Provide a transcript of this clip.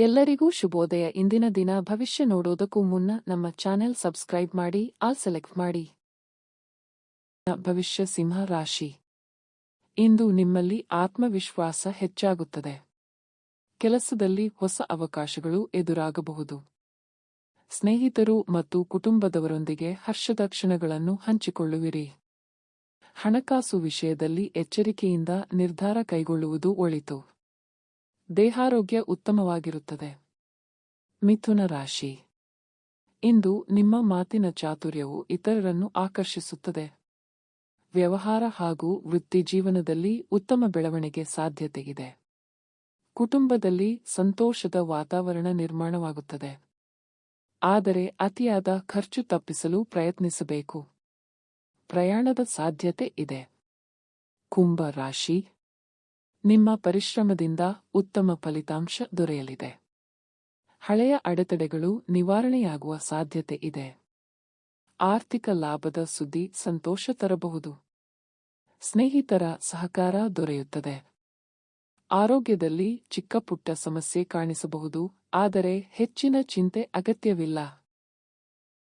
ಎಲ್ಲರಿಗೂ ಶುಭೋದಯ. ಇಂದಿನ ದಿನ ಭವಿಷ್ಯ ನೋಡೋದಕ್ಕೂ ಮುನ್ನ ನಮ್ಮ ಚಾನೆಲ್ ಸಬ್ಸ್ಕ್ರೈಬ್ ಮಾಡಿ ಆಲ್ ಸೆಲೆಕ್ಟ್ ಮಾಡಿ. ಭವಿಷ್ಯ ಸಿಂಹ ರಾಶಿ. ಇಂದು ನಿಮ್ಮಲ್ಲಿ ಆತ್ಮವಿಶ್ವಾಸ ಹೆಚ್ಚಾಗುತ್ತದೆ. ಕೆಲಸದಲ್ಲಿ ಹೊಸ ಅವಕಾಶಗಳು ಎದುರಾಗಬಹುದು. ಸ್ನೇಹಿತರು ಮತ್ತು ಕುಟುಂಬದವರೊಂದಿಗೆ ಹರ್ಷದ ಕ್ಷಣಗಳನ್ನು ಹಂಚಿಕೊಳ್ಳುವಿರಿ. ಹಣಕಾಸು ವಿಷಯದಲ್ಲಿ ಎಚ್ಚರಿಕೆಯಿಂದ ನಿರ್ಧಾರ ಕೈಗೊಳ್ಳುವುದು ಒಳಿತು. ದೇಹಾರೋಗ್ಯ ಉತ್ತಮವಾಗಿರುತ್ತದೆ. ಮಿಥುನ ರಾಶಿ. ಇಂದು ನಿಮ್ಮ ಮಾತಿನ ಚಾತುರ್ಯವು ಇತರರನ್ನು ಆಕರ್ಷಿಸುತ್ತದೆ. ವ್ಯವಹಾರ ಹಾಗೂ ವೃತ್ತಿಜೀವನದಲ್ಲಿ ಉತ್ತಮ ಬೆಳವಣಿಗೆ ಸಾಧ್ಯತೆಯಿದೆ. ಕುಟುಂಬದಲ್ಲಿ ಸಂತೋಷದ ವಾತಾವರಣ ನಿರ್ಮಾಣವಾಗುತ್ತದೆ. ಆದರೆ ಅತಿಯಾದ ಖರ್ಚು ತಪ್ಪಿಸಲು ಪ್ರಯತ್ನಿಸಬೇಕು. ಪ್ರಯಾಣದ ಸಾಧ್ಯತೆ ಇದೆ. ಕುಂಭ ರಾಶಿ. ನಿಮ್ಮ ಪರಿಶ್ರಮದಿಂದ ಉತ್ತಮ ಫಲಿತಾಂಶ ದೊರೆಯಲಿದೆ. ಹಳೆಯ ಅಡೆತಡೆಗಳು ನಿವಾರಣೆಯಾಗುವ ಸಾಧ್ಯತೆ ಇದೆ. ಆರ್ಥಿಕ ಲಾಭದ ಸುದ್ದಿ ಸಂತೋಷ ತರಬಹುದು. ಸ್ನೇಹಿತರ ಸಹಕಾರ ದೊರೆಯುತ್ತದೆ. ಆರೋಗ್ಯದಲ್ಲಿ ಚಿಕ್ಕಪುಟ್ಟ ಸಮಸ್ಯೆ ಕಾಣಿಸಬಹುದು, ಆದರೆ ಹೆಚ್ಚಿನ ಚಿಂತೆ ಅಗತ್ಯವಿಲ್ಲ.